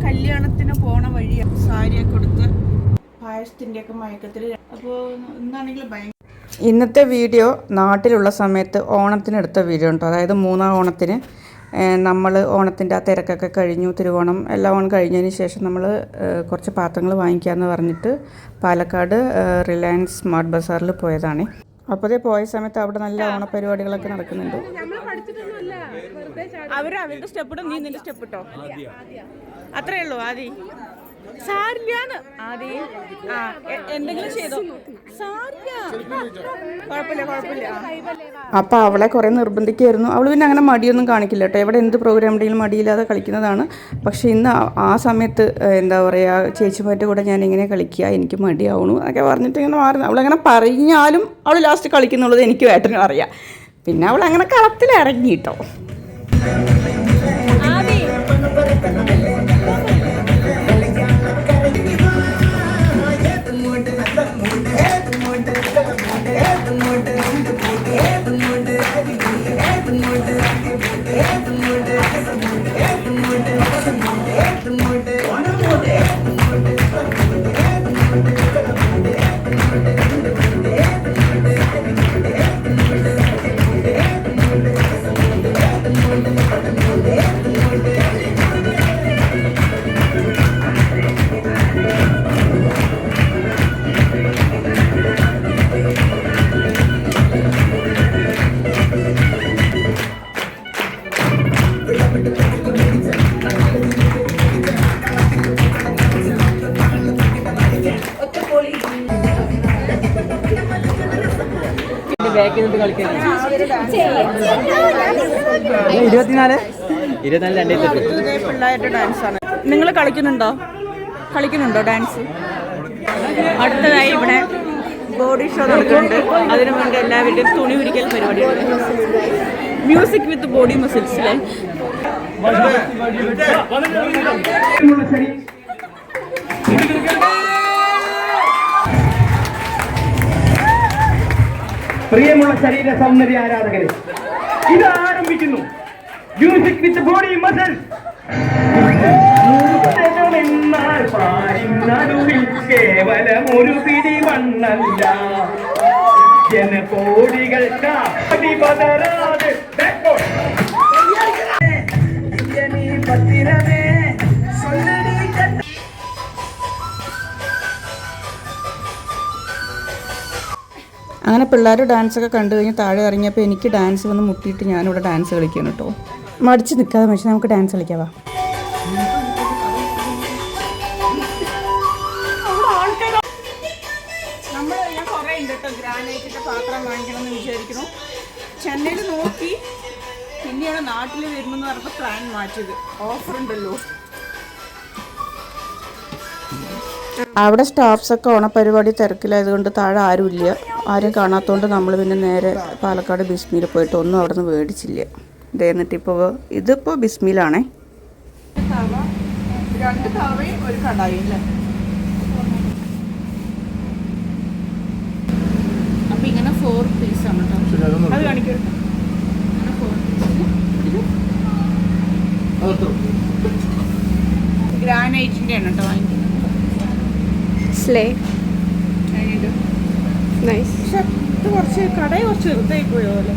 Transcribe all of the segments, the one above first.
കല്യാണത്തിന് പോണ വഴി സാരിയൊക്കെ കൊടുത്ത് പായസത്തിന്റെ ഒക്കെ മയക്കത്തിൽ അപ്പോൾ ഇന്നാണെങ്കിൽ ഭയങ്കര ഇന്നത്തെ വീഡിയോ നാട്ടിലുള്ള സമയത്ത് ഓണത്തിനെടുത്ത വീഡിയോ ഉണ്ടോ അതായത് മൂന്നാം ഓണത്തിന് നമ്മൾ ഓണത്തിന്റെ ആ തിരക്കൊക്കെ കഴിഞ്ഞു തിരുവോണം എല്ലാം ഓണം കഴിഞ്ഞതിന് ശേഷം നമ്മൾ കുറച്ച് പാത്രങ്ങൾ വാങ്ങിക്കാമെന്ന് പറഞ്ഞിട്ട് പാലക്കാട് റിലയൻസ് സ്മാർട്ട് ബസാറിൽ പോയതാണ്. അപ്പോഴേ പോയ സമയത്ത് അവിടെ നല്ല ഓണപരിപാടികളൊക്കെ നടക്കുന്നുണ്ട്. അവർ അവരുടെ സ്റ്റെപ്പ് നീ നിന്റെ സ്റ്റെപ്പ് ഇട്ടോ അത്രേ ഉള്ളൂ ആദി. സാരില്ലാന്ന്. ആദി ആ എന്തെങ്കിലും ചെയ്തോ? സാരില്ല. കുഴപ്പമില്ല കുഴപ്പമില്ല അപ്പൊ അവളെ കുറേ നിർബന്ധിക്കായിരുന്നു. അവൾ പിന്നെ അങ്ങനെ മടിയൊന്നും കാണിക്കില്ല കേട്ടോ. എവിടെ എന്ത് പ്രോഗ്രാം ഉണ്ടെങ്കിലും മടിയില്ലാതെ കളിക്കുന്നതാണ്. പക്ഷേ ഇന്ന് ആ- ആ സമയത്ത് എന്താ പറയുക ചേച്ചിമാരുടെ കൂടെ ഞാൻ ഇങ്ങനെ കളിക്കുക എനിക്ക് മടിയാവണു എന്നൊക്കെ പറഞ്ഞിട്ട് ഇങ്ങനെ മാറുന്നു അവളങ്ങനെ പറഞ്ഞാലും അവൾ ലാസ്റ്റ് കളിക്കുന്നുള്ളത് എനിക്ക് വേട്ടനും അറിയാം. പിന്നെ അവൾ അങ്ങനെ കളത്തിൽ ഇറങ്ങി കേട്ടോ ഇരുപത്തിനാല്? ഇരുപത്തിനാല് രണ്ടേ പിള്ളേരുടെ ഡാൻസ് ആണ്. നിങ്ങൾ കളിക്കുന്നുണ്ടോ? കളിക്കുന്നുണ്ടോ ഡാൻസ് അടുത്തതായി ഇവിടെ ബോഡി ഷോ നടക്കുന്നുണ്ട്. അതിനു മുൻപ് എല്ലാവരുടെയും തുണി ഉരിക്കൽ പരിപാടി. മ്യൂസിക് വിത്ത് ബോഡി മസിൽസിലെ പ്രിയമുള്ള ശരീര സൗന്ദര്യ ആരാധകരെ ഇത് ആരംഭിക്കുന്നു. മ്യൂസിക് വിത്ത് ബോഡി മസിൽ എന്നാൽ പാരിനടുവിൽ കേവലം ഒരു പിടി മണ്ണല്ല ജനകോടികൾക്ക് അടിപതരാതെ പത്തിരമേ അങ്ങനെ പിള്ളേർ ഡാൻസൊക്കെ കണ്ടു കഴിഞ്ഞ് താഴെ ഇറങ്ങിയപ്പോൾ എനിക്ക് ഡാൻസ് വന്ന് മുട്ടിയിട്ട് ഞാനിവിടെ ഡാൻസ് കളിക്കുകയാണ് കേട്ടോ മടിച്ച് നിൽക്കാതെ പക്ഷേ നമുക്ക് ഡാൻസ് കളിക്കാവാ. ഗ്രാനൈറ്റിന്റെ പാത്രം വാങ്ങിക്കണം എന്ന് വിചാരിക്കുന്നു. ചെന്നൈയിൽ നോക്കി. പിന്നെയാണ് നാട്ടിൽ വരുമെന്ന് പറഞ്ഞപ്പോൾ പ്ലാൻ മാറ്റിയത്. ഓഫർ ഉണ്ടല്ലോ. അവിടെ സ്റ്റാഫ്സൊക്കെ ഓണപരിപാടി തിരക്കിലായതുകൊണ്ട് താഴെ ആരുമില്ല. ആരും കാണാത്തതുകൊണ്ട് നമ്മൾ പിന്നെ നേരെ പാലക്കാട് ബിസ്മിയിൽ പോയിട്ട് ഒന്നും അവിടെ നിന്ന് മേടിച്ചില്ല. ഇത് എന്നിട്ട് ഇപ്പോൾ ഇതിപ്പോൾ ബിസ്മിയിലാണേ. രണ്ട് തവയും ഒരു കടായും അല്ലേ? അപ്പം ഇങ്ങനെ ഫോർ കേട്ടോ അത് കാണിക്കും. ഗ്രാനൈറ്റിന്റെ ആണ് കേട്ടോ വാങ്ങിക്കുന്നത് Slay. നൈസ്. ഇത് കുറച്ച് കുറച്ച് ചെറുതായി പോയോ പോലെ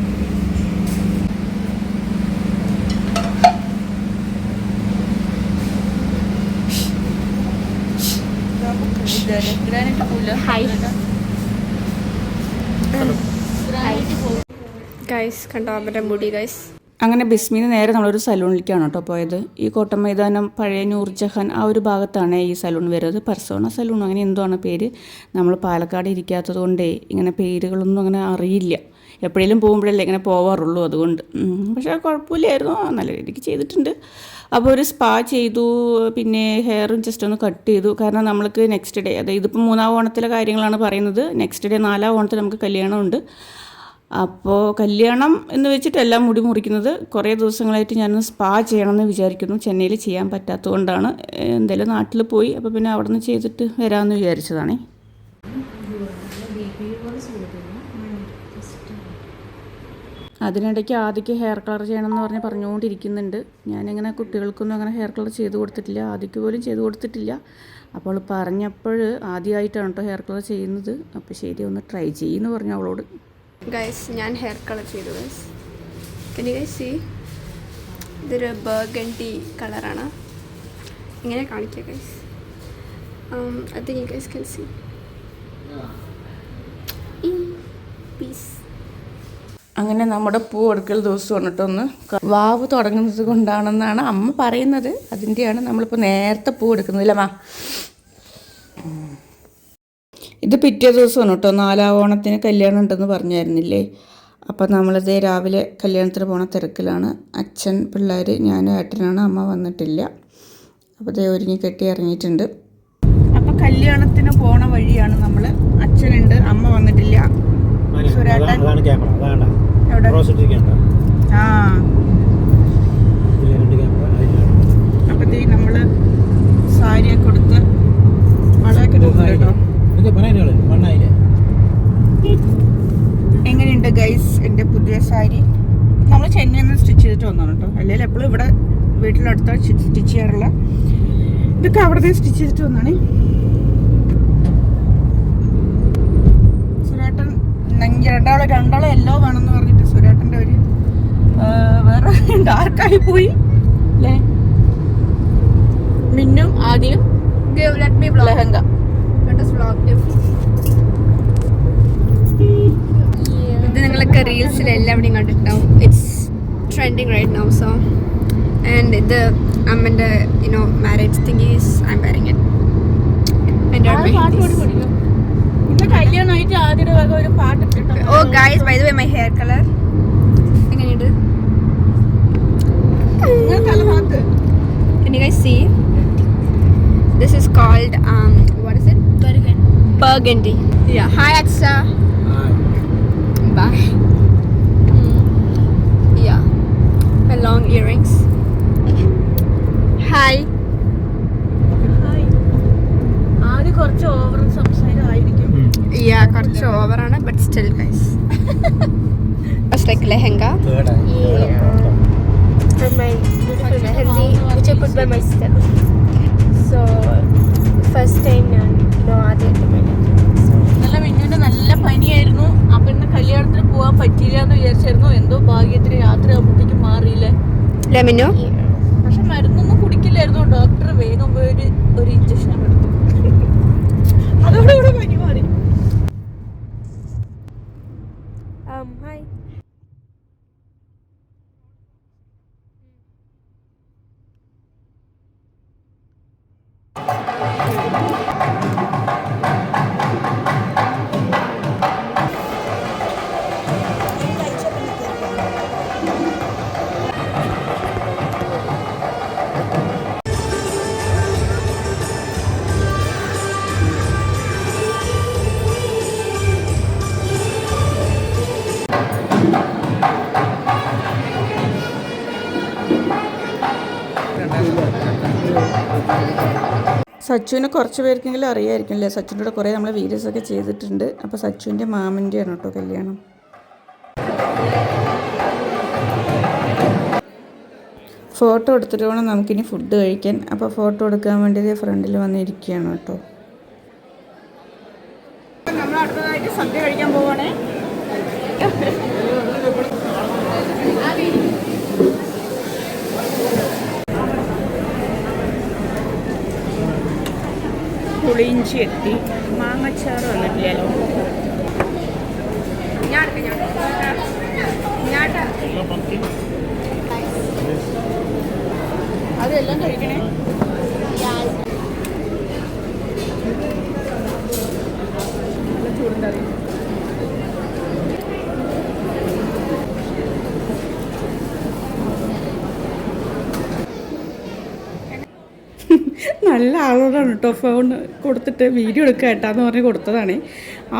ഗൈസ് കണ്ടോ അവരുടെ മുടി ഗൈസ് അങ്ങനെ ബിസ്മിന് നേരെ നമ്മളൊരു സലൂണിലേക്കാണ് കേട്ടോ പോയത്. ഈ കോട്ടം മൈതാനം പഴയ നൂർജഹാൻ ആ ഒരു ഭാഗത്താണ് ഈ സലൂൺ വരുന്നത്. പർസോണ സലൂൺ അങ്ങനെ എന്തോ ആണ് പേര്? നമ്മൾ പാലക്കാട് ഇരിക്കാത്തത് കൊണ്ടേ ഇങ്ങനെ പേരുകളൊന്നും അങ്ങനെ അറിയില്ല. എപ്പോഴേലും പോകുമ്പോഴല്ലേ ഇങ്ങനെ പോവാറുള്ളൂ അതുകൊണ്ട്. പക്ഷേ കുഴപ്പമില്ലായിരുന്നു. നല്ല രീതിക്ക് ചെയ്തിട്ടുണ്ട്. അപ്പോൾ ഒരു സ്പാ ചെയ്തു പിന്നെ ഹെയറും ജസ്റ്റ് ഒന്ന് കട്ട് ചെയ്തു. കാരണം നമ്മൾക്ക് നെക്സ്റ്റ് ഡേ അതായത് ഇതിപ്പോൾ മൂന്നാം ഓണത്തിലെ കാര്യങ്ങളാണ് പറയുന്നത്. നെക്സ്റ്റ് ഡേ നാലാം ഓണത്തിൽ നമുക്ക് കല്യാണമുണ്ട്. അപ്പോൾ കല്യാണം എന്ന് വെച്ചിട്ടല്ല മുടി മുറിക്കുന്നത്. കുറേ ദിവസങ്ങളായിട്ട് ഞാൻ സ്പാ ചെയ്യണമെന്ന് വിചാരിക്കുന്നു. ചെന്നൈയിൽ ചെയ്യാൻ പറ്റാത്തതുകൊണ്ടാണ്. എന്തായാലും നാട്ടിൽ പോയി. അപ്പോൾ പിന്നെ അവിടെ നിന്ന് ചെയ്തിട്ട് വരാമെന്ന് വിചാരിച്ചതാണേ. അതിനിടയ്ക്ക് ആദ്യക്ക് ഹെയർ കളർ ചെയ്യണമെന്ന് പറഞ്ഞ് പറഞ്ഞുകൊണ്ടിരിക്കുന്നുണ്ട്. ഞാനിങ്ങനെ കുട്ടികൾക്കൊന്നും അങ്ങനെ ഹെയർ കളർ ചെയ്ത് കൊടുത്തിട്ടില്ല. ആദ്യക്ക് പോലും ചെയ്ത് കൊടുത്തിട്ടില്ല. അപ്പോൾ പറഞ്ഞപ്പോൾ ആദ്യമായിട്ടാണ് കേട്ടോ ഹെയർ കളർ ചെയ്യുന്നത്. അപ്പോൾ ശരി ഒന്ന് ട്രൈ ചെയ്യുമെന്ന് പറഞ്ഞു അവളോട്. ഗൈസ് ഞാൻ ഹെയർ കളർ ചെയ്തു guys can you guys see ഇതൊരു ബർഗണ്ടി കളറാണ് ഇങ്ങനെ കാണിക്കുക guys I think you guys can see piece അങ്ങനെ നമ്മുടെ പൂ എടുക്കൽ ദിവസം വന്നിട്ടൊന്ന് വാവ് തുടങ്ങുന്നത് കൊണ്ടാണെന്നാണ് അമ്മ പറയുന്നത്. അതിന്റെയാണ് നമ്മളിപ്പോൾ നേരത്തെ പൂ എടുക്കുന്നില്ല മാ? ഇത് പിറ്റേ ദിവസമാണ് കേട്ടോ. നാലാവോണത്തിന് കല്യാണം ഉണ്ടെന്ന് പറഞ്ഞായിരുന്നില്ലേ? അപ്പം നമ്മളിത് രാവിലെ കല്യാണത്തിന് പോണ തിരക്കിലാണ്. അച്ഛൻ പിള്ളേർ ഞാൻ ഏട്ടനാണ്. അമ്മ വന്നിട്ടില്ല. അപ്പോൾ ദേ ഒരുങ്ങി കെട്ടി ഇറങ്ങിയിട്ടുണ്ട്. അപ്പോൾ കല്യാണത്തിന് പോണ വഴിയാണ് നമ്മൾ അച്ഛനുണ്ട് അമ്മ വന്നിട്ടില്ല. ആ. അപ്പത്തേ നമ്മൾ സാരിയൊക്കെ കൊടുത്ത് വളയൊക്കെ കേട്ടോ. എങ്ങനെയുണ്ട് ഗൈസ് എന്റെ പുതിയ സാരി? നമ്മൾ ചെന്നൈയിൽ നിന്ന് സ്റ്റിച്ച് ചെയ്തിട്ട് വന്നതാണ് കേട്ടോ അല്ലെങ്കിൽ എപ്പോഴും ഇവിടെ വീട്ടിലടുത്ത സ്റ്റിച്ച് ചെയ്യാറില്ല ഇതൊക്കെ അവിടെ നിന്ന് സ്റ്റിച്ച് ചെയ്തിട്ട് വന്നാണ്. സുരേട്ടൻ രണ്ടാളെ രണ്ടാളെ എല്ലോ വേണമെന്ന് പറഞ്ഞിട്ട് സുരേട്ടന്റെ ഒരു വേറെ ഡാർക്കായി പോയി. അല്ലേ മിന്നും ആദ്യം. ലെഹങ്ക. Vlog. Them. ഇത് നിങ്ങളൊക്കെ റീൽസിൽ എല്ലാവിടെയും കണ്ടിട്ടുണ്ടാവും. It's trending right now so and ഇത് അമ്മന്റെ you know marriage thing is I'm wearing it oh guys by the way my hair colour എങ്ങനെയുണ്ട്? Can you guys see? This is called um what is it? Burgundy. Yeah. Hi Aksa. Bye. Mm. Yeah. My long earrings. Hi. കുറച്ച് over സംസാരമായിരിക്കും Yeah, കുറച്ച് ഓവറാണ് but still guys It's like lehenga. and my beautiful mehendi, which I put by myself. So, പറ്റിയില്ല എന്ന് വിചാരിച്ചായിരുന്നു. എന്തോ ഭാഗ്യത്തിന് രാത്രി ആകുമ്പോഴത്തേക്കും മാറിയില്ലേ? Lemino? പക്ഷെ മരുന്നൊന്നും കുടിക്കില്ലായിരുന്നു. ഡോക്ടർ വേഗം പോയി ഒരു ഒരു ഇഞ്ചക്ഷൻ എടുത്തു. അതോടുകൂടെ പനി സച്ചുവിനെ കുറച്ച് പേർക്കെങ്കിലും അറിയായിരിക്കും അല്ലേ സച്ചുവിന്റെ കൂടെ കുറേ നമ്മൾ വീഡിയോസ് ഒക്കെ ചെയ്തിട്ടുണ്ട്. അപ്പോൾ സച്ചുവിന്റെ മാമന്റെയാണ് കേട്ടോ കല്യാണം. ഫോട്ടോ എടുത്തിട്ട് വേണം നമുക്കിനി ഫുഡ് കഴിക്കാൻ. അപ്പോൾ ഫോട്ടോ എടുക്കാൻ വേണ്ടി ഫ്രണ്ടിൽ വന്നിരിക്കുകയാണ് കേട്ടോ നമ്മൾ അടുത്തതായിട്ട് സദ്യ കഴിക്കാൻ പോവാണേ പുളിയിഞ്ചി എത്തി മാങ്ങച്ചാറ് വന്നിട്ടില്ലല്ലോ. അതെല്ലാം കഴിക്കണേ? നല്ല ചൂടുണ്ടാവും നല്ല ആളോടാണ് കേട്ടോ ഫോൺ കൊടുത്തിട്ട് വീഡിയോ എടുക്കുക കേട്ടാന്ന് പറഞ്ഞ് കൊടുത്തതാണ്.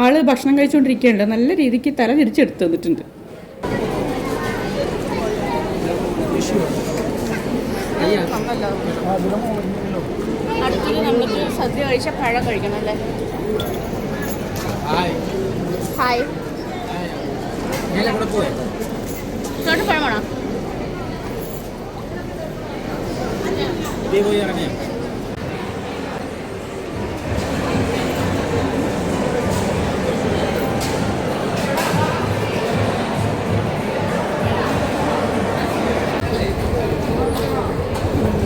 ആൾ ഭക്ഷണം കഴിച്ചുകൊണ്ടിരിക്കുകയുണ്ട് നല്ല രീതിക്ക് തല തിരിച്ചെടുത്ത് തന്നിട്ടുണ്ട്. അടുത്തത് നമുക്ക് സദ്യ കഴിച്ച പഴം കഴിക്കണം അല്ലേ ഹായ് ഇതോട്ട് പഴം വേണം ഇതേ പോയി ഇറങ്ങിയ?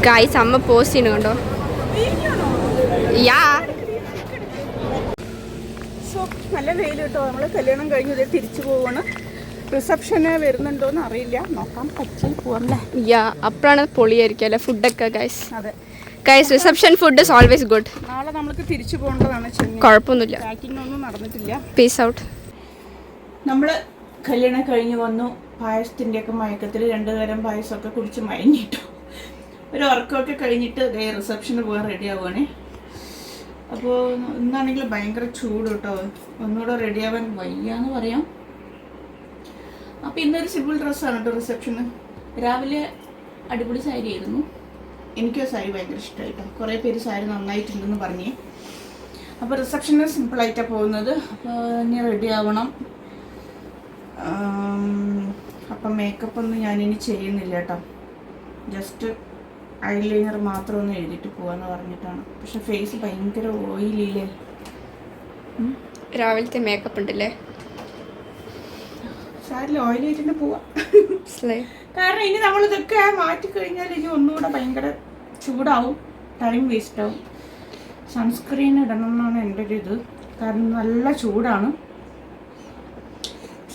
ഗായ്സ് അമ്മ പോസ്റ്റ് ചെയ്യുന്നുണ്ടോ യാ സോ നല്ല വെയിൽ കേട്ടോ. നമ്മൾ കല്യാണം കഴിഞ്ഞത് തിരിച്ചു പോവാണ്. റിസപ്ഷന് വരുന്നുണ്ടോന്ന് അറിയില്ല. നോക്കാം പറ്റി പോവാം യാ അപ്പോഴാണ് പൊളിയായിരിക്കും അല്ലേ? ഫുഡൊക്കെ ഗൈസ് അതെ. Guys reception food is always good നാളെ നമ്മൾക്ക് തിരിച്ചു പോകേണ്ടതാണ് കുഴപ്പമൊന്നുമില്ല. പാക്കിംഗ് ഒന്നും നടന്നിട്ടില്ല. പീസ് ഔട്ട് നമ്മൾ കല്യാണം കഴിഞ്ഞ് വന്നു. പായസത്തിന്റെയൊക്കെ മയക്കത്തിൽ രണ്ടു തരം പായസമൊക്കെ കുടിച്ച് മയങ്ങിട്ടു ഒരു വർക്കൗട്ട് കഴിഞ്ഞിട്ട് ദേ റിസപ്ഷന് പോകാൻ റെഡി ആവുകയാണേ അപ്പോൾ ഇന്നാണെങ്കിൽ ഭയങ്കര ചൂട് കേട്ടോ. ഒന്നുകൂടെ റെഡി ആവാൻ വയ്യാന്ന് പറയാം. അപ്പോൾ ഇന്നൊരു സിമ്പിൾ ഡ്രസ്സാണ് കേട്ടോ റിസപ്ഷന് രാവിലെ അടിപൊളി സാരി ആയിരുന്നു. എനിക്ക് ആ സാരി ഭയങ്കര ഇഷ്ടമായിട്ടോ കുറേ പേര് സാരി നന്നായിട്ടുണ്ടെന്ന് പറഞ്ഞേ. അപ്പോൾ റിസപ്ഷന് സിമ്പിളായിട്ടാണ് പോകുന്നത്. അപ്പോൾ ഇനി റെഡി ആവണം. അപ്പം മേക്കപ്പ് ഒന്നും ഞാനിനി ചെയ്യുന്നില്ല കേട്ടോ. ജസ്റ്റ് ഐലൈനർ മാത്രം ഒന്ന് എഴുതിയിട്ട് പോവാന്ന് പറഞ്ഞിട്ടാണ്. പക്ഷെ ഫേസ് ഭയങ്കര ഓയിലില്ലേ? രാവിലത്തെ മേക്കപ്പ് ഉണ്ടല്ലേ? സാരില്ല ഓയിൽ വെച്ചിട്ട് പോവാം. കാരണം ഇനി നമ്മൾ ഇതൊക്കെ മാറ്റി കഴിഞ്ഞാൽ ഇനി ഒന്നുകൂടെ ഭയങ്കര ചൂടാവും ടൈം വേസ്റ്റ് ആവും. സൺസ്ക്രീൻ ഇടണം എന്നാണ് എന്റെ ഒരു ഇത്. കാരണം നല്ല ചൂടാണ്.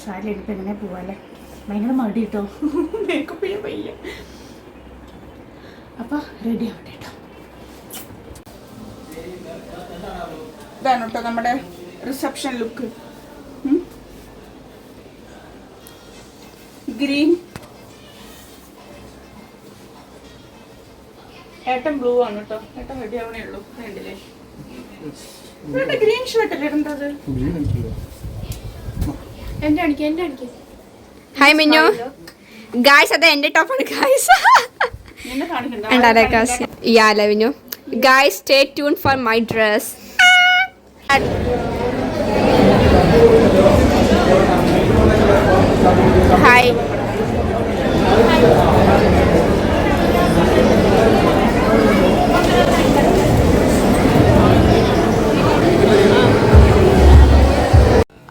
സാരി എടുത്ത് എങ്ങനെ പോവാല്ലേ? ഭയങ്കര മടി കേട്ടോ മേക്കപ്പ് ചെയ്യാൻ വയ്യ. അപ്പൊ റെഡി ആവട്ടെ കേട്ടോ ഇതാണ് കേട്ടോ നമ്മുടെ റിസപ്ഷൻ ലുക്ക് ഗ്രീൻ ഏട്ടൻ ബ്ലൂ ആണ് കേട്ടോ ഏട്ടൻ റെഡി ആവണേ ഉള്ളൂ. വേണ്ടില്ലേ ഇവിടെ ഗ്രീൻ ഷർട്ട് അല്ലേ? ഇടേണ്ടത് എന്റെ അണിക്ക് എന്റെ അണിക്ക്. ഹായ് മിന്നു. ഗായ്സ് അത് എന്റെ ടോപ്പാണ് ഗായ്സ് നിന്നെ കാണിക്കണ്ട. ഉണ്ടാലേ guys yeah ലവിനു guys stay tune for my dress hi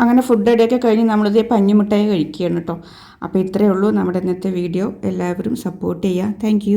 അങ്ങനെ ഫുഡ് റെഡിയൊക്കെ കഴിഞ്ഞ് നമ്മളിതേ പഞ്ഞിമിഠായി കഴിക്കുകയാണ് കേട്ടോ അപ്പോൾ ഇത്രയേ ഉള്ളൂ നമ്മുടെ ഇന്നത്തെ വീഡിയോ എല്ലാവരും സപ്പോർട്ട് ചെയ്യുക താങ്ക്